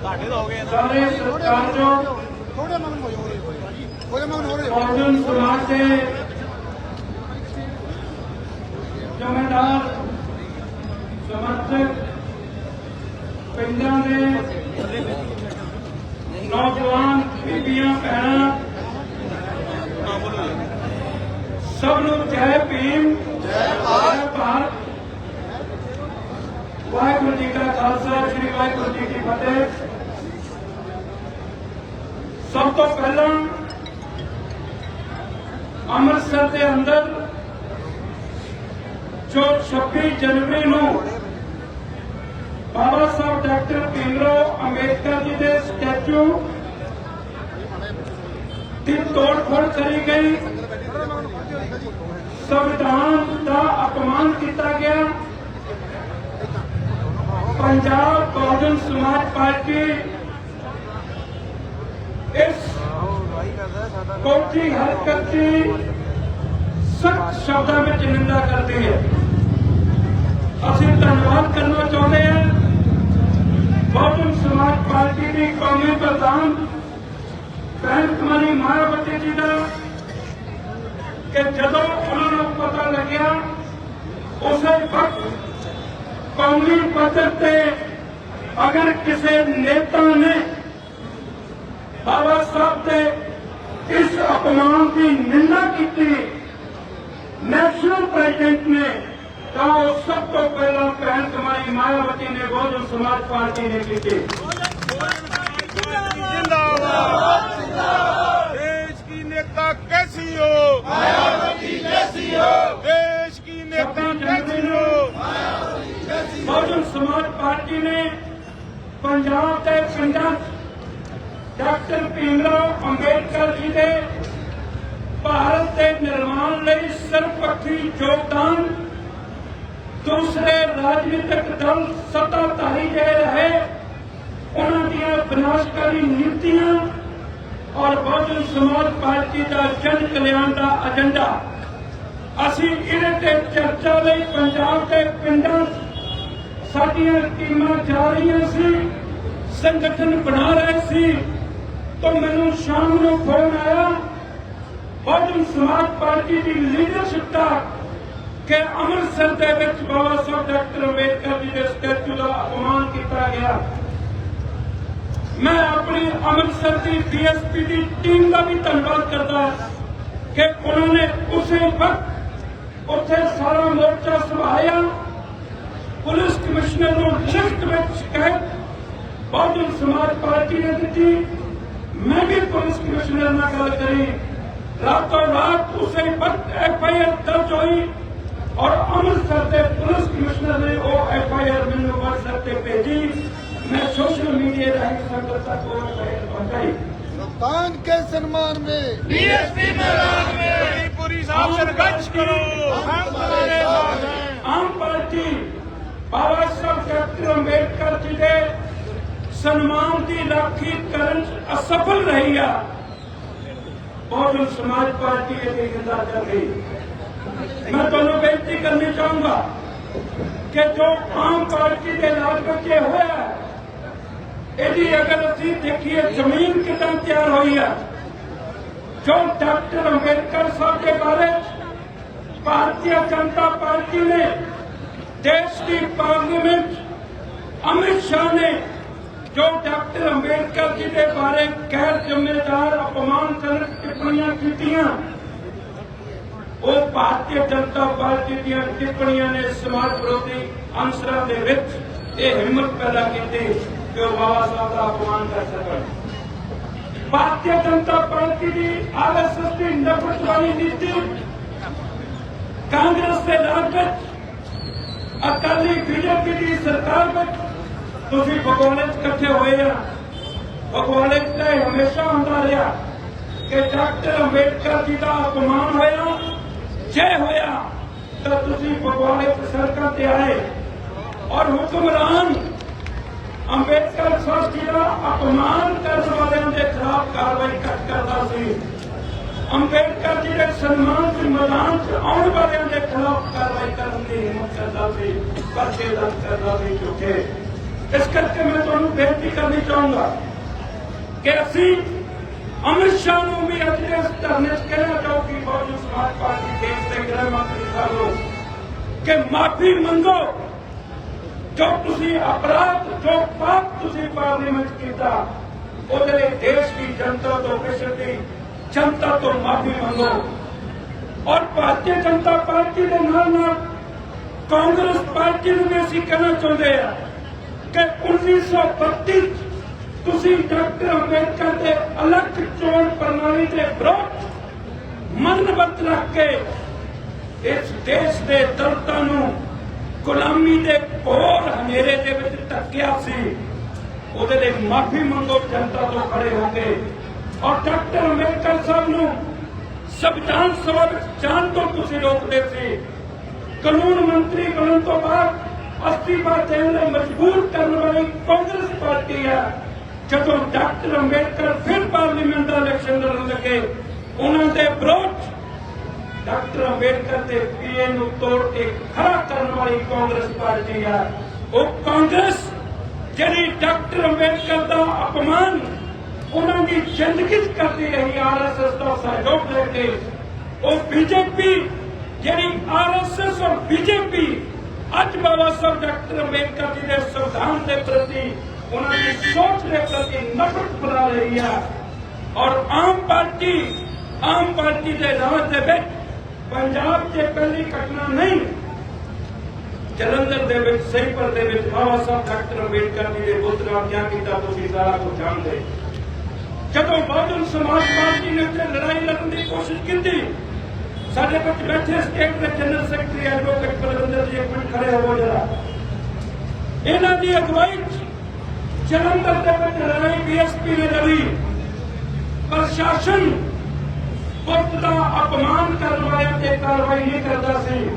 ਤੁਹਾਡੇ ਤਾਂ ਹੋ ਗਏ ਸਾਰੇ ਸਤਿਕਾਰਯੋਗ ਥੋੜੇ ਮਗਨ ਹੋ ਜਾਓ ਥੋੜੇ ਮਗਨ ਹੋ ਰਹੇ ਬਹੁਜਨ ਸਮਾਜ ਦੇ ਜਮੇਦਾਰ ਸਮਰਥਕ ਪਿੰਡਾਂ ਦੇ ਨੌਜਵਾਨ ਬੀਬੀਆਂ ਭੈਣਾਂ ਸਭ ਨੂੰ ਜੈ ਭੀਮ ਜੈ ਭਾਰਤ। ਵਾਹਿਗੁਰੂ ਜੀ ਕਾ ਖਾਲਸਾ ਸ੍ਰੀ ਵਾਹਿਗੁਰੂ ਜੀ ਕੀ ਫਤਿਹ। ਤੋਂ ਪਹਿਲਾਂ ਅੰਮ੍ਰਿਤਸਰ ਦੇ ਅੰਦਰ ਜੋ 26 ਜਨਵਰੀ ਨੂੰ ਬਾਬਾ ਸਾਹਿਬ ਡਾਕਟਰ ਭੀਮਰਾਓ ਅੰਬੇਦਕਰ ਜੀ ਦੇ ਸਟੈਚੂ ਦੀ ਤੋੜ-ਫੋੜ ਕਰੀ ਗਈ। ਸੰਵਿਧਾਨ ਦਾ ਅਪਮਾਨ ਕੀਤਾ ਗਿਆ। ਪੰਜਾਬ ਬਹੁਜਨ ਸਮਾਜ ਪਾਰਟੀ ਇਸ ਕੋਠੀ ਹਰਕਤ ਦੀ ਸਖਤ ਸ਼ਬਦਾਂ ਵਿੱਚ ਨਿੰਦਾ ਕਰਦੀ ਹੈ ਅਸੀਂ ਧੰਨਵਾਦ ਕਰਨਾ ਚਾਹੁੰਦੇ ਹਾਂ ਬਹੁਜਨ ਸਮਾਜ ਪਾਰਟੀ ਦੀ ਕੌਮੀ ਪ੍ਰਧਾਨ ਭੈਣ ਕੁਮਾਰੀ ਮਾਇਆਵਤੀ ਜੀ ਦਾ ਕਿ ਜਦੋਂ ਉਹਨਾਂ ਨੂੰ ਪਤਾ ਲੱਗਿਆ, ਉਸੇ ਵਕਤ ਕੌਮੀ ਪੱਧਰ ਤੇ ਅਗਰ ਕਿਸੇ ਨੇਤਾ ਨੇ ਬਾਬਾ ਸਾਹਿਬ ਦੇ इस अपमान की निंदा की नेशनल प्रेजिडेंट ने कहा सब तो पहला पहल कमाई मायावती ने बहुजन समाज पार्टी ने की। थी देश की नेता कैसी हो? मायावती कैसी हो? देश की नेता कैसी हो? बहुजन समाज पार्टी ने पंजाब के पंडित डॉक्टर भीमराव अंबेडकर ਜੀ ਦੇ ਭਾਰਤ ਦੇ ਨਿਰਮਾਣ ਲਈ ਸਰਬਪੱਖੀ ਯੋਗਦਾਨ, ਦੂਸਰੇ ਰਾਜਨੀਤਿਕ ਦਲ ਸੱਤਾਧਾਰੀ ਜਿਹੜੇ ਰਹੇ, ਉਹਨਾਂ ਦੀਆਂ ਵਿਨਾਸ਼ਕਾਰੀ ਨੀਤੀਆਂ ਔਰ ਬਹੁਜਨ ਸਮਾਜ ਪਾਰਟੀ ਦਾ ਜਨ ਕਲਿਆਣ ਦਾ ਏਜੰਡਾ ਅਸੀਂ ਇਹਦੇ ਤੇ ਚਰਚਾ ਲਈ ਪੰਜਾਬ ਦੇ ਪਿੰਡਾਂ ਸਾਡੀਆਂ ਟੀਮਾਂ ਜਾ ਰਹੀਆਂ ਸੀ, ਸੰਗਠਨ ਬਣਾ ਰਹੇ ਸੀ। ਤਾਂ ਮੈਨੂੰ ਸ਼ਾਮ ਨੂੰ ਫੋਨ ਆਇਆ ਬਹੁਜਨ ਸਮਾਜ ਪਾਰਟੀ ਦੀ ਲੀਡਰਸ਼ਿਪ ਦਾ ਕਿ ਅੰਮ੍ਰਿਤਸਰ ਦੇ ਵਿੱਚ ਬਾਬਾ ਸਾਹਿਬ ਡਾਕਟਰ ਅੰਬੇਦਕਰ ਜੀ ਦੇ ਸਟੈਚੂ ਦਾ ਅਪਮਾਨ ਕੀਤਾ ਗਿਆ। ਮੈਂ ਆਪਣੀ ਅੰਮ੍ਰਿਤਸਰ ਦੀ ਡੀਐਸਪੀ ਦੀ ਟੀਮ ਦਾ ਵੀ ਧੰਨਵਾਦ ਕਰਦਾ ਕਿ ਉਹਨਾਂ ਨੇ ਉਸੇ ਵਕਤ ਉੱਥੇ ਸਾਰਾ ਮੋਰਚਾ ਸੰਭਾਲਿਆ। ਪੁਲਿਸ ਕਮਿਸ਼ਨਰ ਨੂੰ ਲਿਖਤ ਵਿੱਚ ਸ਼ਿਕਾਇਤ ਬਹੁਜਨ ਸਮਾਜ ਪਾਰਟੀ ਨੇ ਦਿੱਤੀ। मैं भी पुलिस कमिश्नर ना गल करी रातों रात उसे वक्त एफ आई आर दर्ज हुई और अमृतसर के पुलिस कमिश्नर ने वो एफ आई आर मैंने व्हाट्सएप से भेजी मैं सोशल मीडिया राही संगत तक वो एफ आई आर पहुंचाई सुल्तान के सम्मान में डीएसपी मैदान में पूरी गंज करो हम तुम्हारे साथ हैं आम पार्टी बाबा साहब डॉक्टर अम्बेडकर जी के ਸਨਮਾਨ ਦੀ ਰਾਖੀ ਕਰਨ 'ਚ ਅਸਫਲ ਰਹੀ ਆ। ਬਹੁਜਨ ਸਮਾਜ ਪਾਰਟੀ ਇਹਦੀ ਨਿੰਦਾ ਕਰ ਰਹੀ ਮੈਂ ਤੁਹਾਨੂੰ ਬੇਨਤੀ ਕਰਨੀ ਚਾਹੂੰਗਾ ਕਿ ਜੋ ਆਮ ਪਾਰਟੀ ਦੇ ਲਾਲ ਬੱਚੇ ਇਹ ਹੋਇਆ ਇਹਦੀ ਅਗਰ ਅਸੀਂ ਦੇਖੀਏ, ਜ਼ਮੀਨ ਕਿਦਾਂ ਤਿਆਰ ਹੋਈ ਆ? ਜੋ ਡਾਕਟਰ ਅੰਬੇਦਕਰ ਸਾਹਿਬ ਦੇ ਬਾਰੇ ਭਾਰਤੀ ਜਨਤਾ ਪਾਰਟੀ ਨੇ, ਦੇਸ਼ ਦੀ ਪਾਰਲੀਮੈਂਟ ਅਮਿਤ ਸ਼ਾਹ ਨੇ ਜੋ ਡਾਕਟਰ ਅੰਬੇਡਕਰ ਜੀ ਦੇ ਬਾਰੇ ਗੈਰ ਜ਼ਿੰਮੇਦਾਰ ਅਪਮਾਨਜਨਕ ਟਿੱਪਣੀਆਂ ਕੀਤੀਆਂ, ਉਹ ਭਾਰਤੀ ਜਨਤਾ ਪਾਰਟੀ ਦੀਆਂ ਟਿੱਪਣੀਆਂ ਨੇ ਸਮਾਜ ਵਿਰੋਧੀ ਅੰਸਰਾਂ ਦੇ ਵਿੱਚ ਇਹ ਹਿੰਮਤ ਪੈਦਾ ਕੀਤੀ ਕਿ ਉਹ ਬਾਬਾ ਸਾਹਿਬ ਦਾ ਅਪਮਾਨ ਕਰ ਸਕਣ। ਭਾਰਤੀ ਜਨਤਾ ਪਾਰਟੀ ਦੀ ਆਰਐਸਐਸ ਦੀ ਨਫ਼ਰਤ ਵਾਲੀ ਨੀਤੀ, ਕਾਂਗਰਸ ਦੇ ਰਾਜ ਵਿੱਚ, ਅਕਾਲੀ ਬੀਜੇਪੀ ਦੀ ਸਰਕਾਰ ਵਿੱਚ ਤੁਸੀਂ ਭਗਵਾਨੇ ਚ ਇਕੱਠੇ ਹੋਏ ਆ। ਭਗਵਾਨੇ ਤਾਂ ਹਮੇਸ਼ਾ ਹੁੰਦਾ ਰਿਹਾ ਕਿ ਡਾਕਟਰ ਅੰਬੇਦਕਰ ਜੀ ਦਾ ਅਪਮਾਨ ਹੋਇਆ, ਜੇ ਹੋਇਆ, ਤਾਂ ਤੁਸੀਂ ਭਗਵਾਨੇ ਚ ਸੜਕਾਂ ਤੇ ਆਏ। ਔਰ ਹੁਕਮਰਾਨ ਅੰਬੇਦਕਰ ਸਾਹਿਬ ਜੀ ਦਾ ਅਪਮਾਨ ਕਰਨ ਵਾਲਿਆਂ ਦੇ ਖਿਲਾਫ ਕਾਰਵਾਈ ਕਰਦਾ ਸੀ। ਅੰਬੇਦਕਰ ਜੀ ਦੇ ਸਨਮਾਨ ਦੇ ਮੈਦਾਨ 'ਚ ਆਉਣ ਵਾਲਿਆਂ ਦੇ ਖਿਲਾਫ ਕਾਰਵਾਈ ਕਰਨ ਦੀ ਹਿੰਮਤ ਕਰਦਾ ਸੀ, ਪਰਚੇ ਦਰਜ ਕਰਦਾ ਸੀ ਝੂਠੇ। ਇਸ ਕਰਕੇ ਮੈਂ ਤੁਹਾਨੂੰ ਬੇਨਤੀ ਕਰਨੀ ਚਾਹੂੰਗਾ ਕਿ ਅਸੀਂ ਅਮਿਤ ਸ਼ਾਹ ਨੂੰ ਵੀ ਅੱਜ ਇਸ ਧਰਨੇ 'ਚ ਕਹਿਣਾ ਚਾਹੂੰਗੀ ਬਹੁਜਨ ਸਮਾਜ ਪਾਰਟੀ ਦੇਸ਼ ਦੇ ਗ੍ਰਹਿ ਮੰਤਰੀ ਸਾਹਿਬ ਨੂੰ ਕਿ ਮਾਫੀ ਮੰਗੋ ਜੋ ਤੁਸੀਂ ਅਪਰਾਧ, ਜੋ ਪਾਪ ਤੁਸੀਂ ਪਾਰਲੀਮੈਂਟ ਕੀਤਾ, ਉਹਦੇ ਲਈ ਦੇਸ਼ ਦੀ ਜਨਤਾ ਤੋਂ ਵਿਸ਼ਵ ਦੀ ਜਨਤਾ ਤੋਂ ਮਾਫੀ ਮੰਗੋ। ਔਰ ਭਾਰਤੀ ਜਨਤਾ ਪਾਰਟੀ ਦੇ ਨਾਲ ਨਾਲ ਕਾਂਗਰਸ ਪਾਰਟੀ ਨੂੰ ਵੀ ਅਸੀਂ ਕਹਿਣਾ ਚਾਹੁੰਦੇ ਆ ਕਿ 1932 'ਚ ਤੁਸੀਂ ਡਾਕਟਰ ਅੰਬੇਦਕਰ ਦੇ ਅਲੱਗ ਚੋਣ ਪ੍ਰਣਾਲੀ ਦੇ ਵਿਰੋਧ ਮਨਵਤ ਰੱਖ ਕੇ ਇਸ ਦੇਸ਼ ਦੇ ਦਰਦਾਂ ਨੂੰ ਗੁਲਾਮੀ ਦੇ ਘੋਰ ਹਨੇਰੇ ਦੇ ਵਿੱਚ ਧੱਕਿਆ ਸੀ, ਉਹਦੇ ਲਈ ਮਾਫੀ ਮੰਗੋ, ਜਨਤਾ ਤੋਂ ਖੜੇ ਹੋ ਕੇ। ਔਰ ਡਾਕਟਰ ਅੰਬੇਦਕਰ ਸਾਹਿਬ ਨੂੰ ਸੰਵਿਧਾਨ ਸਭਾ ਵਿੱਚ ਜਾਣ ਤੋਂ ਤੁਸੀਂ ਰੋਕਦੇ ਸੀ। ਕਾਨੂੰਨ ਮੰਤਰੀ ਬਣਨ ਤੋਂ ਬਾਅਦ ਅਸਤੀਫਾ ਦੇਣ ਲਈ ਮਜਬੂਰ ਕਰਨ ਵਾਲੀ ਕਾਂਗਰਸ ਪਾਰਟੀ ਹੈ। ਜਦੋਂ ਡਾਕਟਰ ਅੰਬੇਦਕਰ ਫਿਰ ਪਾਰਲੀਮੈਂਟ ਦਾ ਇਲੈਕਸ਼ਨ ਲੜਨ ਲੱਗੇ, ਉਹਨਾਂ ਦੇ ਵਿਰੋਧ ਡਾਕਟਰ ਅੰਬੇਦਕਰ ਦੇ ਪੀਏ ਨੂੰ ਤੋੜ ਕੇ ਖੜਾ ਕਰਨ ਵਾਲੀ ਕਾਂਗਰਸ ਪਾਰਟੀ ਆ ਉਹ ਕਾਂਗਰਸ, ਜਿਹੜੀ ਡਾਕਟਰ ਅੰਬੇਦਕਰ ਦਾ ਅਪਮਾਨ ਉਹਨਾਂ ਦੀ ਜ਼ਿੰਦਗੀ ਕਰਦੀ ਰਹੀ ਆਰਐਸਐਸ ਦਾ ਸਹਿਯੋਗ ਲੈ ਕੇ, ਉਹ ਬੀਜੇਪੀ, ਜਿਹੜੀ ਆਰਐਸਐਸ ਔਰ ਬੀਜੇਪੀ ਅੱਜ ਬਾਬਾ ਸਾਹਿਬ ਡਾਕਟਰ ਅੰਬੇਦਕਰ ਜੀ ਦੇ ਸੰਵਿਧਾਨ ਦੇ ਪ੍ਰਤੀ, ਉਹਨਾਂ ਦੀ ਸੋਚ ਦੇ ਪ੍ਰਤੀ ਨਫ਼ਰਤ ਬਣਾ ਰਹੀ ਹੈ। ਔਰ ਆਮ ਪਾਰਟੀ ਆਮ ਪਾਰਟੀ ਦੇ ਰਾਜ ਦੇ ਵਿੱਚ ਪੰਜਾਬ 'ਚ ਪਹਿਲੀ ਘਟਨਾ ਨਹੀਂ। ਜਲੰਧਰ ਦੇ ਵਿੱਚ ਸਹੀਪੁਰ ਦੇ ਵਿੱਚ ਬਾਬਾ ਸਾਹਿਬ ਡਾਕਟਰ ਅੰਬੇਦਕਰ ਜੀ ਦੇ ਬੁੱਤ ਨਾਲ ਕਿਆ ਕੀਤਾ ਤੁਸੀਂ ਸਾਰਾ ਕੁਝ ਜਾਣਦੇ। ਜਦੋਂ ਬਹੁਜਨ ਸਮਾਜ ਪਾਰਟੀ ਨੇ ਉੱਥੇ ਲੜਾਈ ਲੜਨ ਦੀ ਕੋਸ਼ਿਸ਼ ਕੀਤੀ ਸਾਡੇ ਵਿੱਚ ਬੈਠੇ ਸਟੇਟ ਦੇ ਜਨਰਲ ਸੈਕਟਰੀ ਐਡਵੋਕੇਟ ਬਲਵਿੰਦਰ ਜੀ, ਇੱਕ ਮਿੰਟ ਖੜੇ ਹੋਵੋ ਜਰਾ। ਇਹਨਾਂ ਦੀ ਅਗਵਾਈ 'ਚ ਜਲੰਧਰ ਦੇ ਵਿੱਚ ਲੜਾਈ ਬੀਐਸਪੀ ਨੇ ਲੜੀ। ਪ੍ਰਸ਼ਾਸਨ ਪੁੱਤ ਦਾ ਅਪਮਾਨ ਕਰਨ ਵਾਲਿਆਂ ਤੇ ਕਾਰਵਾਈ ਨਹੀਂ ਕਰਦਾ ਸੀ।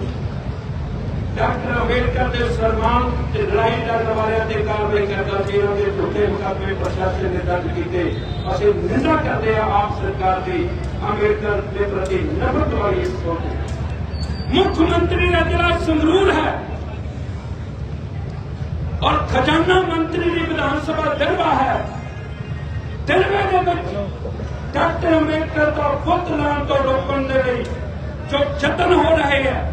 ਡਾਕਟਰ ਅੰਬੇਡਕਰ ਦੇ ਸਨਮਾਨ ਤੇ ਲੜਾਈ ਲੜਨ ਵਾਲਿਆਂ ਤੇ ਕਾਰਵਾਈ ਕਰਦਾ ਸੀ ਦੇ ਝੂਠੇ ਮੁਕੱਦਮੇ ਪ੍ਰਸ਼ਾਸਨ ਨੇ ਦਰਜ ਕੀਤੇ। ਅਸੀਂ ਨਿੰਦਾ ਕਰਦੇ ਹਾਂ ਆਪ ਸਰਕਾਰ ਦੀ, ਅੰਬੇਡਕਰ ਦੇ ਪ੍ਰਤੀ ਨਫ਼ਰਤ ਵਾਲੀ ਇਸ ਸੋਚ ਮੁੱਖ ਮੰਤਰੀ ਦਾ ਜਿਹੜਾ ਸੰਗਰੂਰ ਹੈ, ਔਰ ਖਜ਼ਾਨਾ ਮੰਤਰੀ ਦੀ ਵਿਧਾਨ ਸਭਾ ਦਰਵਾ ਹੈ ਦਰਵੇ ਦੇ ਵਿੱਚ ਡਾਕਟਰ ਅੰਬੇਡਕਰ ਦਾ ਬੁੱਤ ਲਾਉਣ ਤੋਂ ਰੋਕਣ ਦੇ ਲਈ ਜੋ ਯਤਨ ਹੋ ਰਹੇ ਹੈ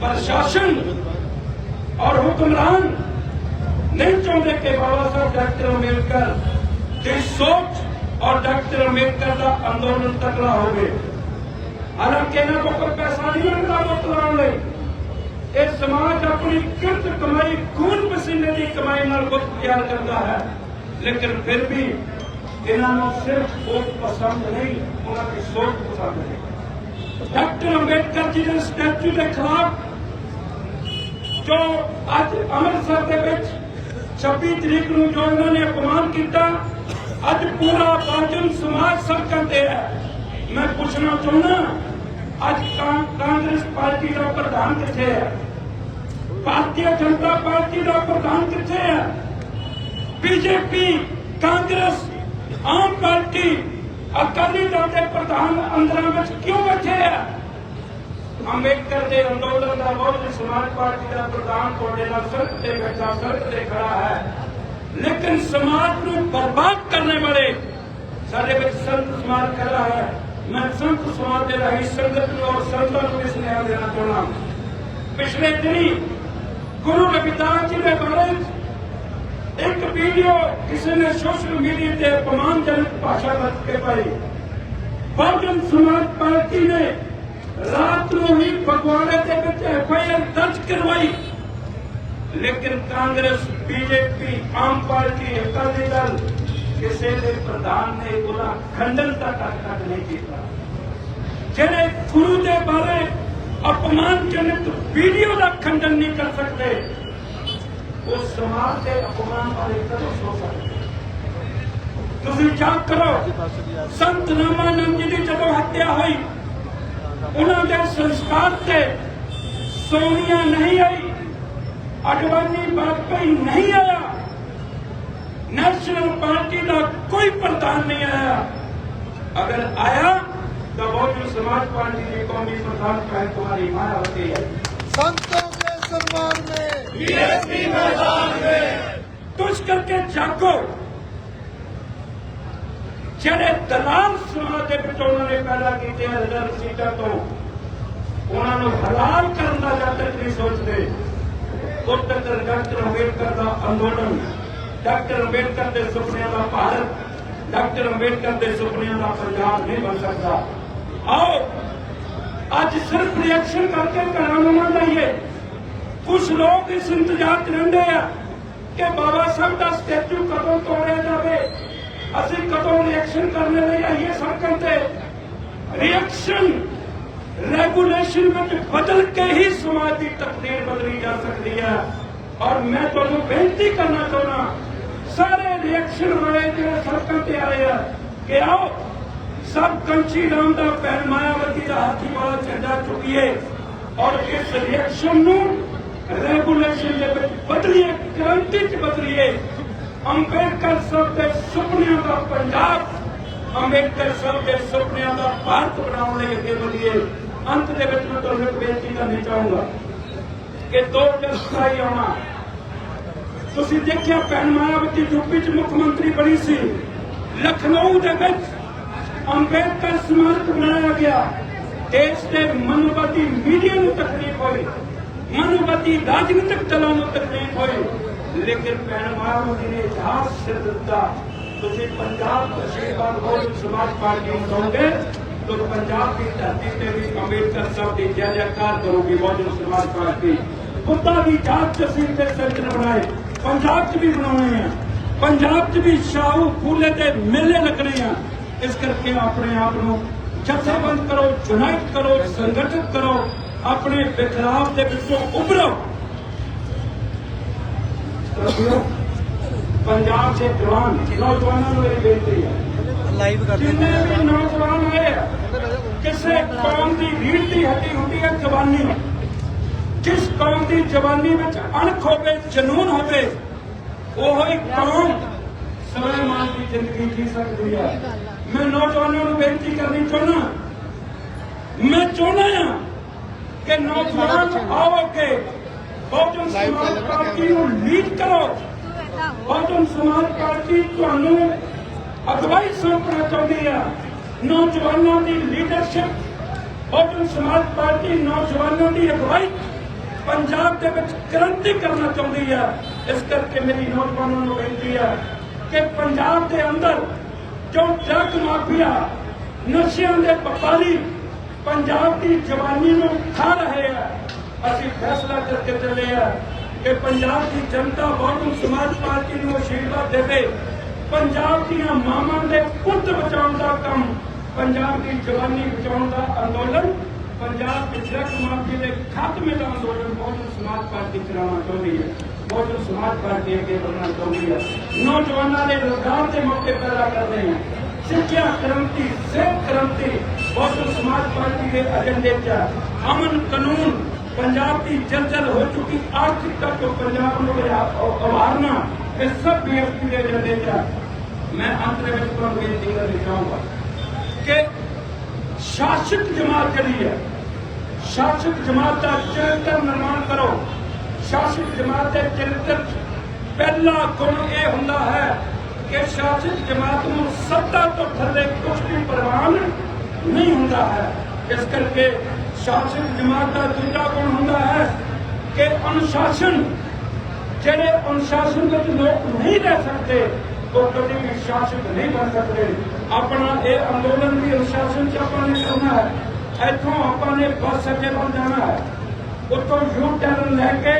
ਪ੍ਰਸ਼ਾਸਨ ਔਰ ਹੁਕਮਰਾਨ ਨਹੀਂ ਚਾਹੁੰਦੇ ਕਿ ਬਾਬਾ ਸਾਹਿਬ ਡਾਕਟਰ ਅੰਬੇਦਕਰ ਦੀ ਸੋਚ ਔਰ ਡਾਕਟਰ ਅੰਬੇਦਕਰ ਦਾ ਅੰਦੋਲਨ ਤਕੜਾ ਹੋਵੇ। ਹਾਲਾਂਕਿ ਇਹਨਾਂ ਕੋਲ ਕੋਈ ਪੈਸਾ ਨਹੀਂ ਲੱਗਦਾ ਬੁੱਤ ਲਾਉਣ ਲਈ। ਇਹ ਸਮਾਜ ਆਪਣੀ ਕਿਰਤ ਕਮਾਈ, ਖੂਨ ਪਸੀਨੇ ਦੀ ਕਮਾਈ ਨਾਲ ਬੁੱਤ ਤਿਆਰ ਕਰਦਾ ਹੈ। ਲੇਕਿਨ ਫਿਰ ਵੀ ਇਹਨਾਂ ਨੂੰ ਸਿਰਫ ਵੋਟ ਪਸੰਦ ਨਹੀਂ, ਉਹਨਾਂ ਦੀ ਸੋਚ ਪਸੰਦ ਹੈ ਡਾਕਟਰ ਅੰਬੇਡਕਰ ਜੀ ਦੇ ਸਟੈਚੂ ਦੇ ਖਿਲਾਫ, ਜੋ ਅੱਜ ਅੰਮ੍ਰਿਤਸਰ ਦੇ ਵਿੱਚ 26 ਤਰੀਕ ਨੂੰ ਜੋ ਇਹਨਾਂ ਨੇ ਅਪਮਾਨ ਕੀਤਾ, ਅੱਜ ਪੂਰਾ ਬਾਜਨ ਸਮਾਜ ਸੜਕਾਂ ਤੇ ਹੈ। ਮੈਂ ਪੁੱਛਣਾ ਚਾਹੁੰਦਾ, ਅੱਜ ਕਾਂਗਰਸ ਪਾਰਟੀ ਦਾ ਪ੍ਰਧਾਨ ਕਿੱਥੇ ਹੈ? ਭਾਰਤੀ ਜਨਤਾ ਪਾਰਟੀ ਦਾ ਪ੍ਰਧਾਨ ਕਿੱਥੇ ਹੈ? ਬੀਜੇਪੀ, ਕਾਂਗਰਸ, ਆਮ ਪਾਰਟੀ ਅਕਾਲੀ ਦਲ ਦੇ ਪ੍ਰਧਾਨ ਅੰਦਰਾਂ ਵਿੱਚ ਕਿਉਂ ਬੈਠੇ ਆ? ਅੰਬੇਡਕਰ ਦੇ ਅੰਦੋਲਨ ਦਾ ਬਹੁਤ ਸਮਾਜ ਪਾਰਟੀ ਦਾ ਪ੍ਰਧਾਨ ਤੁਹਾਡੇ ਨਾਲ ਸੜਕ ਤੇ ਬੈਠਾ, ਸੜਕ ਤੇ ਖੜਾ ਹੈ। ਲੇਕਿਨ ਸਮਾਜ ਨੂੰ ਬਰਬਾਦ ਕਰਨ ਵਾਲੇ ਸਾਡੇ ਵਿੱਚ ਸੰਤ ਸਮਾਜ ਖੜਾ ਹੈ। ਮੈਂ ਸੰਤ ਸਮਾਜ ਦੇ ਰਾਹੀਂ ਸੰਗਤ ਨੂੰ ਔਰ ਸੰਤਾਂ ਨੂੰ ਇਸ ਨਿਆਂ ਦੇਣਾ ਚਾਹੁੰਦਾ ਪਿਛਲੇ ਦਿਨੀ ਗੁਰੂ ਰਵਿਦਾਸ ਜੀ ਦੇ ਬਾਰੇ ਇੱਕ ਵੀਡੀਓ ਕਿਸੇ ਨੇ ਸੋਸ਼ਲ ਮੀਡੀਆ ਤੇ ਅਪਮਾਨਜਨਕ ਭਾਸ਼ਾ ਵਰਤ ਕੇ ਪਾਈ। ਬਹੁਜਨ ਸਮਾਜ ਪਾਰਟੀ ਨੇ ਰਾਤ ਨੂੰ ਹੀ ਫਗਵਾੜੇ ਦੇ ਵਿੱਚ ਐਫਆਈਆਰ ਦਰਜ ਕਰਵਾਈ। ਲੇਕਿਨ ਕਾਂਗਰਸ, ਬੀਜੇਪੀ, ਆਮ ਪਾਰਟੀ ਅਕਾਲੀ ਦਲ ਕਿਸੇ ਦੇ ਪ੍ਰਧਾਨ ਨੇ ਉਹਦਾ ਖੰਡਨ ਤੱਕ ਅੱਜ ਤੱਕ ਨਹੀਂ ਕੀਤਾ। ਜਿਹੜੇ ਗੁਰੂ ਦੇ ਬਾਰੇ ਅਪਮਾਨਜਨਕ ਵੀਡੀਓ ਦਾ ਖੰਡਨ ਨਹੀਂ ਕਰ ਸਕਦੇ ਉਹ ਸਮਾਜ ਤੇ ਅਫਗਾਨ ਵਾਲੇ ਕਦੋਂ ਸੋ ਸਕਦੇ ਤੁਸੀਂ ਜਾਂਚ ਕਰੋ। ਸੰਤ ਨਾਮਾ ਨੰਦ ਜੀ ਦੀ ਜਦੋਂ ਹੱਤਿਆ ਹੋਈ, ਉਹਨਾਂ ਦੇ ਸੰਸਕਾਰ ਤੇ ਸੋਨੀਆ ਨਹੀਂ ਆਈ, ਅਡਵਾਨੀ ਵਾਜਪਾਈ ਨਹੀਂ ਆਇਆ, ਨੈਸ਼ਨਲ ਪਾਰਟੀ ਦਾ ਕੋਈ ਪ੍ਰਧਾਨ ਨਹੀਂ ਆਇਆ। ਅਗਰ ਆਇਆ, ਤਾਂ ਬਹੁਜਨ ਸਮਾਜ ਪਾਰਟੀ ਦੇ ਕੌਮੀ ਪ੍ਰਧਾਨ ਚਾਹੇ ਤੁਹਾਰੀ ਮਾਂ ਹੋਤੀ ਹੈ ਸੰਤ सम्मान में बीएसपी मैदान में तो इस करके जागो ਜਿਹੜੇ ਦਲਾਲ ਸਮਾਜ ਦੇ ਵਿੱਚ ਉਹਨਾਂ ਨੇ ਪੈਦਾ ਕੀਤੇ ਆ ਰਿਜ਼ਰਵ ਸੀਟਾਂ ਤੋਂ ਉਹਨਾਂ ਨੂੰ ਹਲਾਲ ਕਰਨ ਦਾ ਜਦ ਤੱਕ ਨਹੀਂ ਸੋਚਦੇ ਉਦ ਤੱਕ ਡਾਕਟਰ ਅੰਬੇਡਕਰ ਦਾ ਅੰਦੋਲਨ ਡਾਕਟਰ ਅੰਬੇਡਕਰ ਦੇ ਸੁਪਨਿਆਂ ਦਾ ਭਾਰਤ ਡਾਕਟਰ ਅੰਬੇਡਕਰ ਦੇ ਸੁਪਨਿਆਂ ਦਾ ਪੰਜਾਬ ਨਹੀਂ ਬਣ ਸਕਦਾ ਆਓ ਅੱਜ ਸਿਰਫ ਰਿਐਕਸ਼ਨ ਕਰਕੇ ਘਰਾਂ ਨੂੰ ਨਾ ਜਾਈਏ ਕੁਝ ਲੋਕ ਇਸ ਇੰਤਜ਼ਾਰ 'ਚ ਰਹਿੰਦੇ ਆ ਕਿ ਬਾਬਾ ਸਾਹਿਬ ਦਾ ਸਟੈਚੂ ਕਦੋਂ ਤੋੜਿਆ ਜਾਵੇ? ਅਸੀਂ ਕਦੋਂ ਰਿਐਕਸ਼ਨ ਕਰਨ ਲਈ ਆਈਏ ਸੜਕਾਂ ਤੇ? ਰਿਐਕਸ਼ਨ ਰੈਗੂਲੇਸ਼ਨ ਵਿੱਚ ਬਦਲ ਕੇ ਹੀ ਸਮਾਜ ਦੀ ਤਕਦੀਰ ਬਦਲੀ ਜਾ ਸਕਦੀ ਹੈ ਔਰ ਮੈਂ ਤੁਹਾਨੂੰ ਬੇਨਤੀ ਕਰਨਾ ਚਾਹੁੰਦਾ, ਸਾਰੇ ਰਿਐਕਸ਼ਨ ਵਾਲੇ ਜਿਹੜੇ ਸੜਕਾਂ ਤੇ ਆਏ ਆ, ਕਿ ਆਓ, ਸਭ ਕੰਚੀ ਰਾਮ ਦਾ ਭੈਣ ਮਾਇਆਵਤੀ ਦਾ ਹਾਥੀ ਵਾਲਾ ਝੰਡਾ ਚੁੱਕੀਏ। ਔਰ ਇਸ ਰਿਐਕਸ਼ਨ ਨੂੰ ਰੈਗੂਲੇਸ਼ਨ ਦੇ ਵਿੱਚ ਬਦਲੀਏ ਕ੍ਰਾਂਤੀ ਚ ਬਦਲੀਏ। ਅੰਬੇਡਕਰ ਸਾਹਿਬ ਦੇ ਸੁਪਨਿਆਂ ਦਾ ਪੰਜਾਬ, ਅੰਬੇਡਕਰ ਸਾਹਿਬ ਦੇ ਸੁਪਨਿਆਂ ਦਾ ਭਾਰਤ ਬਣਾਉਣ ਲਈ ਅੱਗੇ ਵਧੀਏ। ਅੰਤ ਦੇ ਵਿੱਚ ਮੈਂ ਤੁਹਾਨੂੰ ਇੱਕ ਬੇਨਤੀ ਕਰਨੀ ਚਾਹੂੰਗਾ ਕਿ ਦੋ ਆਉਣਾ। ਤੁਸੀਂ ਦੇਖਿਆ ਭੈਣ ਮਾਇਆਵਤੀ ਯੂਪੀ ਚ ਮੁੱਖ ਮੰਤਰੀ ਬਣੀ ਸੀ। ਲਖਨਊ ਦੇ ਵਿੱਚ ਅੰਬੇਦਕਰ ਸਮਾਰਕ ਬਣਾਇਆ ਗਿਆ। ਦੇਸ਼ ਦੇ ਮਨੋਵਾਦੀ ਮੀਡੀਆ ਨੂੰ ਤਕਲੀਫ ਹੋਈ। ਮਨੋਵਾਦੀ ਰਾਜਨੀਤਿਕ ਦਲਾਂ ਨੂੰ ਤਕਲੀਫ ਹੋਈ ਲੇਕਿਨ ਭੈਣ ਮਾਇਆਵਤੀ ਨੇ ਇਤਿਹਾਸ ਸਿਰ ਦਿੱਤਾ ਤੁਸੀਂ ਪੰਜਾਬ ਦਾ ਸ਼ਹੀਦਾਂ ਕੋਲ ਸਮਾਜ ਪਾਰਟੀ ਨੂੰ ਦੋਗੇ ਤਾਂ ਪੰਜਾਬ ਦੀ ਧਰਤੀ ਤੇ ਵੀ ਅੰਬੇਡਕਰ ਸਾਹਿਬ ਦੀ ਜੈ ਜੈਕਾਰ ਕਰੋਗੀ ਬਹੁਜਨ ਸਮਾਜ ਪਾਰਟੀ ਬੁੱਧਾ ਦੀ ਜਾਤ ਚ ਅਸੀਂ ਤੇ ਸੈਂਟਰ ਬਣਾਏ ਪੰਜਾਬ ਚ ਵੀ ਬਣਾਉਣੇ ਆ ਪੰਜਾਬ ਚ ਵੀ ਸ਼ਾਹੂ ਫੂਲੇ ਦੇ ਮੇਲੇ ਲੱਗਣੇ ਆ ਇਸ ਕਰਕੇ ਆਪਣੇ ਆਪ ਨੂੰ ਜਥੇਬੰਦ ਕਰੋ ਯੂਨਾਈਟ ਕਰੋ ਸੰਗਠਿਤ ਕਰੋ ਆਪਣੇ ਬਿਖਰਾਵ ਦੇ ਵਿੱਚੋਂ ਉਭਰੋ। ਪੰਜਾਬ ਦੇ ਜਵਾਨ ਨੌਜਵਾਨਾਂ ਨੂੰ ਮੇਰੀ ਬੇਨਤੀ ਹੈ। ਲਾਈਵ ਜਿੰਨੇ ਵੀ ਨੌਜਵਾਨ ਹੋਏ ਆ, ਕਿਸੇ ਕੌਮ ਦੀ ਰੀੜ ਦੀ ਹੱਡੀ ਹੁੰਦੀ ਹੈ ਜਵਾਨੀ ਜਿਸ ਕੌਮ ਦੀ ਜਵਾਨੀ ਵਿੱਚ ਅਣਖ ਹੋਵੇ ਜਨੂਨ ਹੋਵੇ ਉਹ ਹੀ ਕੌਮ ਸਵੈਮਾਨ ਦੀ ਜ਼ਿੰਦਗੀ ਜੀ ਸਕਦੀ ਹੈ। ਮੈਂ ਨੌਜਵਾਨਾਂ ਨੂੰ ਬੇਨਤੀ ਕਰਨੀ ਚਾਹੁੰਦਾ ਮੈਂ ਚਾਹੁੰਦਾ ਹਾਂ ਕਿ ਨੌਜਵਾਨ ਆਓ ਕੇ ਬਹੁਜਨ ਸਮਾਜ ਪਾਰਟੀ ਨੂੰ ਲੀਡ ਕਰੋ। ਬਹੁਜਨ ਸਮਾਜ ਪਾਰਟੀ ਤੁਹਾਨੂੰ ਅਗਵਾਈ ਸੌਂਪਣਾ ਚਾਹੁੰਦੀ ਹੈ ਨੌਜਵਾਨਾਂ ਦੀ ਲੀਡਰਸ਼ਿਪ ਬਹੁਜਨ ਸਮਾਜ ਪਾਰਟੀ ਨੌਜਵਾਨਾਂ ਦੀ ਅਗਵਾਈ ਪੰਜਾਬ ਦੇ ਵਿੱਚ ਕ੍ਰਾਂਤੀ ਕਰਨਾ ਚਾਹੁੰਦੀ ਹੈ ਇਸ ਕਰਕੇ ਮੇਰੀ ਨੌਜਵਾਨਾਂ ਨੂੰ ਬੇਨਤੀ ਹੈ ਕਿ ਪੰਜਾਬ ਦੇ ਅੰਦਰ ਜੋ ਡਰਗ ਮਾਫੀਆ ਨਸ਼ਿਆਂ ਦੇ ਵਪਾਰੀ ਪੰਜਾਬ ਦੀ ਜਵਾਨੀ ਨੂੰ ਖਾ ਰਹੇ ਆ। ਅਸੀਂ ਫੈਸਲਾ ਕਰਕੇ ਚੱਲੇ ਆ ਕਿ ਪੰਜਾਬ ਦੀ ਜਨਤਾ ਬਹੁਜਨ ਸਮਾਜ ਪਾਰਟੀ ਨੂੰ ਅਸ਼ੀਰਵਾਦ ਦੇਵੇ। ਪੰਜਾਬ ਦੀਆਂ ਮਾਵਾਂ ਦੇ ਪੁੱਤ ਬਚਾਉਣ ਦਾ ਕੰਮ, ਪੰਜਾਬ ਦੀ ਜਵਾਨੀ ਬਚਾਉਣ ਦਾ ਅੰਦੋਲਨ, ਪੰਜਾਬ ਦੇ ਡਰਗ ਦੇ ਖਾਤਮੇ ਦਾ ਅੰਦੋਲਨ ਬਹੁਜਨ ਸਮਾਜ ਪਾਰਟੀ ਚਲਾਉਣਾ ਚਾਹੁੰਦੀ ਹੈ। ਬਹੁਜਨ ਸਮਾਜ ਪਾਰਟੀ ਅੱਗੇ ਵਧਣਾ ਚਾਹੁੰਦੀ ਹੈ। ਨੌਜਵਾਨਾਂ ਦੇ ਰੋਜ਼ਗਾਰ ਦੇ ਮੌਕੇ ਪੈਦਾ ਕਰਦੇ ਹਾਂ। ਸਿੱਖਿਆ ਕ੍ਰਾਂਤੀ ਸਿਹਤ ਕ੍ਰਾਂਤੀ ਬਹੁਜਨ ਸਮਾਜ ਪਾਰਟੀ ਦੇ ਏਜੰਡੇ 'ਚ ਅਮਨ ਕਾਨੂੰਨ ਪੰਜਾਬ ਦੀ ਜਲਜਲ ਹੋ ਚੁੱਕੀ ਆਰਥਿਕਤਾ ਤੋਂ ਪੰਜਾਬ ਨੂੰ ਉਭਾਰਨਾ ਇਹ ਸਭ ਬੀਐਸਪੀ ਦੇ ਏਜੰਡੇ 'ਚ ਮੈਂ ਅੰਤ ਦੇ ਵਿੱਚ ਤੁਹਾਨੂੰ ਬੇਨਤੀ ਕਰਨੀ ਚਾਹੂੰਗਾ ਕਿ ਸ਼ਾਸਕ ਜਮਾਤ ਜਿਹੜੀ ਹੈ, ਸ਼ਾਸਕ ਜਮਾਤ ਦਾ ਚਰਿੱਤਰ ਨਿਰਮਾਣ ਕਰੋ। ਸ਼ਾਸਕ ਜਮਾਤ ਦੇ ਚਰਿੱਤਰ ਪਹਿਲਾ ਗੁਣ ਇਹ ਹੁੰਦਾ ਹੈ ਕਿ ਸ਼ਾਸਕ ਜਮਾਤ ਨੂੰ ਸੱਤਾ ਤੋਂ ਥੱਲੇ ਕੁਝ ਵੀ ਪ੍ਰਵਾਨ ਨਹੀਂ ਹੁੰਦਾ ਹੈ। ਇਸ ਕਰਕੇ ਸ਼ਾਸਕ ਜਮਾਤ ਦਾ ਦੂਜਾ ਗੁਣ ਹੁੰਦਾ ਹੈ ਕਿ ਅਨੁਸ਼ਾਸਨ, ਜਿਹੜੇ ਅਨੁਸ਼ਾਸਨ ਵਿੱਚ ਲੋਕ ਨਹੀਂ ਰਹਿ ਸਕਦੇ, ਉਹ ਕਦੇ ਵੀ ਸ਼ਾਸਕ ਨਹੀਂ ਬਣ ਸਕਦੇ। ਆਪਣਾ ਇਹ ਅੰਦੋਲਨ ਵੀ ਅਨੁਸ਼ਾਸਨ ਚ ਆਪਾਂ ਨੇ ਕਰਨਾ ਹੈ। ਇੱਥੋਂ ਆਪਾਂ ਨੇ ਬੱਸ ਅੱਗੇ ਵੱਲ ਜਾਣਾ ਹੈ। ਉੱਥੋਂ ਯੂ ਟਰਨ ਲੈ ਕੇ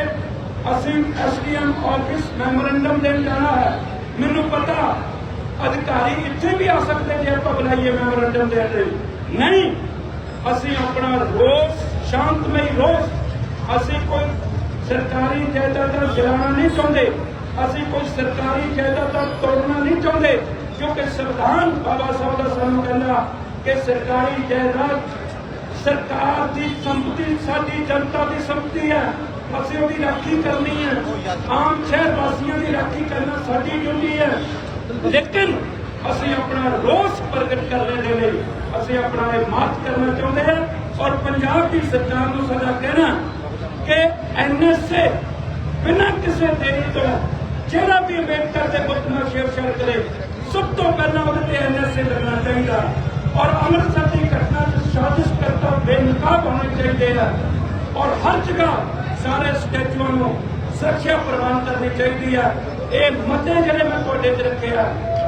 ਅਸੀਂ ਐਸਡੀਐਮ ਆਫਿਸ ਮੈਮੋਰੈਂਡਮ ਦੇਣ ਜਾਣਾ ਹੈ। ਮੈਨੂੰ ਪਤਾ, ਅਧਿਕਾਰੀ ਇੱਥੇ ਵੀ ਆ ਸਕਦੇ ਜੇ ਆਪਾਂ ਬੁਲਾਈਏ ਮੈਮੋਰੈਂਡਮ ਦੇਣ ਲਈ ਨਹੀਂ, ਅਸੀਂ ਆਪਣਾ ਰੋਸ, ਸ਼ਾਂਤਮਈ ਰੋਸ, ਅਸੀਂ ਕੋਈ ਸਰਕਾਰੀ ਜਾਇਦਾਦਾਂ ਗਿਰਾਉਣਾ ਨਹੀਂ ਚਾਹੁੰਦੇ, ਅਸੀਂ ਕੋਈ ਸਰਕਾਰੀ ਜਾਇਦਾਦਾਂ ਤੋੜਨਾ ਨਹੀਂ ਚਾਹੁੰਦੇ, ਕਿਉਂਕਿ ਸੰਵਿਧਾਨ ਬਾਬਾ ਸਾਹਿਬ ਦਾ ਸਾਨੂੰ ਕਹਿੰਦਾ ਕਿ ਸਰਕਾਰੀ ਜਾਇਦਾਦ ਸਰਕਾਰ ਦੀ ਸੰਪਤੀ, ਸਾਡੀ ਜਨਤਾ ਦੀ ਸੰਪਤੀ ਹੈ। ਅਸੀਂ ਉਹਦੀ ਰਾਖੀ ਕਰਨੀ ਹੈ। ਆਮ ਸ਼ਹਿਰ ਵਾਸੀਆਂ ਦੀ ਰਾਖੀ ਕਰਨਾ ਸਾਡੀ ਡਿਊਟੀ ਹੈ। ਲੇਕਿਨ ਅਸੀਂ ਆਪਣਾ ਰੋਸ ਪ੍ਰਗਟ ਕਰਨ ਦੇ ਲਈ ਅਸੀਂ ਆਪਣਾ ਇਹ ਮਾਰਚ ਕਰਨਾ ਚਾਹੁੰਦੇ ਹਾਂ ਔਰ ਪੰਜਾਬ ਦੀ ਸਰਕਾਰ ਨੂੰ ਸਾਡਾ ਕਹਿਣਾ ਕਿ ਐਨਐਸਏ ਬਿਨਾਂ ਕਿਸੇ ਦੇਰੀ ਤੋਂ ਜਿਹੜਾ ਵੀ ਅੰਬੇਦਕਰ ਦੇ ਬੁੱਤ ਨਾਲ ਛੇੜਛਾੜ ਕਰੇ, ਸਭ ਤੋਂ ਪਹਿਲਾਂ ਉਹਦੇ ਤੇ ਐਨਐਸਏ ਲੱਗਣਾ ਚਾਹੀਦਾ। ਔਰ ਅੰਮ੍ਰਿਤਸਰ ਦੀ ਘਟਨਾ 'ਚ ਸਾਜ਼ਿਸ਼ ਕਰਤਾ ਬੇਨਕਾਬ ਹੋਣੇ ਚਾਹੀਦੇ ਆ। ਔਰ ਹਰ ਜਗ੍ਹਾ ਸਾਰੇ ਸਟੈਚੂਆਂ ਨੂੰ ਸੁਰੱਖਿਆ ਪ੍ਰਦਾਨ ਕਰਨੀ ਚਾਹੀਦੀ ਆ। ਇਹ ਮਤੇ ਜਿਹੜੇ ਮੈਂ ਤੁਹਾਡੇ ਤੇ ਰੱਖੇ ਆ,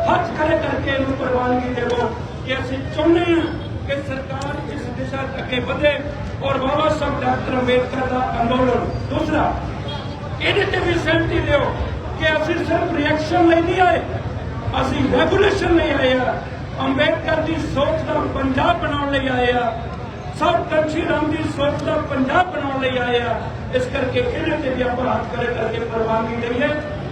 ਹੱਥ ਖੜੇ ਕਰਕੇ ਇਹਨੂੰ ਪ੍ਰਵਾਨਗੀ ਦੇਵੋ ਕਿ ਅਸੀਂ ਚਾਹੁੰਦੇ ਹਾਂ ਕਿ ਸਰਕਾਰ ਇਸ ਦਿਸ਼ਾ ਅੱਗੇ ਵਧੇ ਔਰ ਬਾਬਾ ਸਾਹਿਬ ਡਾਕਟਰ ਅੰਬੇਡਕਰ ਦਾ ਅੰਦੋਲਨ ਦੂਸਰਾ, ਇਹਦੇ ਤੇ ਵੀ ਸਹਿਮਤੀ ਦਿਓ ਕਿ ਅਸੀਂ ਸਿਰਫ ਰਿਐਕਸ਼ਨ ਲਈ ਨਹੀਂ ਆਏ, ਅਸੀਂ ਰੈਗੂਲੇਸ਼ਨ ਲਈ ਆਏ ਆ। ਅੰਬੇਦਕਰ ਦੀ ਸੋਚ ਦਾ ਪੰਜਾਬ ਬਣਾਉਣ ਲਈ ਆਏ ਆ। ਸਭ ਕੰਛੀ ਰਾਮ ਦੀ ਸੋਚ ਦਾ ਪੰਜਾਬ ਬਣਾਉਣ ਲਈ ਆਏ ਆ। ਇਸ ਕਰਕੇ ਇਹਦੇ ਤੇ ਵੀ ਆਪਾਂ ਹੱਥ ਖੜੇ ਕਰਕੇ ਪ੍ਰਵਾਨਗੀ ਦਈਏ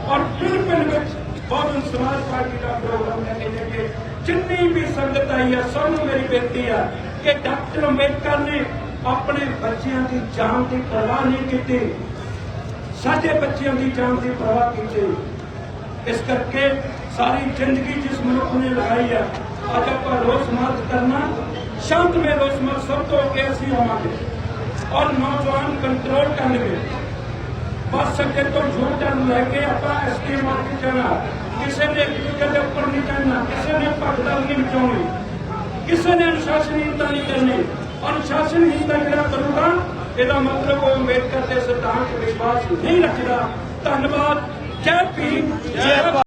ਔਰ ਪਿੰਡ ਪਿੰਡ ਵਿੱਚ ਬਹੁਜਨ ਸਮਾਜ ਪਾਰਟੀ ਦਾ ਪ੍ਰੋਗਰਾਮ ਲੈ ਕੇ ਜਾਈਏ ਜਿੰਨੀ ਵੀ ਸੰਗਤ ਆਈ ਆ ਸਭ ਨੂੰ ਮੇਰੀ ਬੇਨਤੀ ਆ ਕਿ ਡਾਕਟਰ ਅੰਬੇਡਕਰ ਨੇ ਆਪਣੇ ਬੱਚਿਆਂ ਦੀ ਜਾਨ ਦੀ ਪਰਵਾਹ ਨਹੀਂ ਕੀਤੀ ਸਾਡੇ ਬੱਚਿਆਂ ਦੀ ਜਾਨ ਦੀ ਪਰਵਾਹ ਕੀਤੀ ਇਸ ਕਰਕੇ ਸਾਰੀ ਜ਼ਿੰਦਗੀ ਜਿਸ ਮਨੁੱਖ ਨੇ ਲਗਾਈ ਆ ਅੱਜ ਆਪਾਂ ਰੋਸ ਮਾਰਚ ਕਰਨਾ ਸ਼ਾਂਤਮਈ ਰੋਸ ਮਾਰਚ ਸਭ ਤੋਂ ਅੱਗੇ ਅਸੀਂ ਹੋਵਾਂਗੇ ਔਰ ਨੌਜਵਾਨ ਕੰਟਰੋਲ ਕਰਨਗੇ ਬੱਸ ਅੱਡੇ ਤੋਂ ਯੂਟਰਨ ਲੈ ਕੇ ਆਪਾਂ ਐਸਟੀ ਮਾਰਕੀਟ ਜਾਣਾ। ਕਿਸੇ ਨੇ ਇੱਕ ਦੇ ਉੱਪਰ ਨਹੀਂ ਚੜਨਾ ਕਿਸੇ ਨੇ ਭਗਦੜ ਨਹੀਂ ਮਚਾਉਣੀ ਕਿਸੇ ਨੇ ਅਨੁਸ਼ਾਸਨਹੀਨਤਾ ਨਹੀਂ ਕਰਨੀ। ਅਨੁਸ਼ਾਸਨਹੀਨਤਾ ਜਿਹੜਾ ਕਰੂਗਾ, ਇਹਦਾ ਮਤਲਬ ਉਹ ਅੰਬੇਦਕਰ ਦੇ ਸਿਧਾਂਤ ਵਿਸ਼ਵਾਸ ਨਹੀਂ ਰੱਖਦਾ। ਧੰਨਵਾਦ। ਜੈ ਭੀਮ, ਜੈ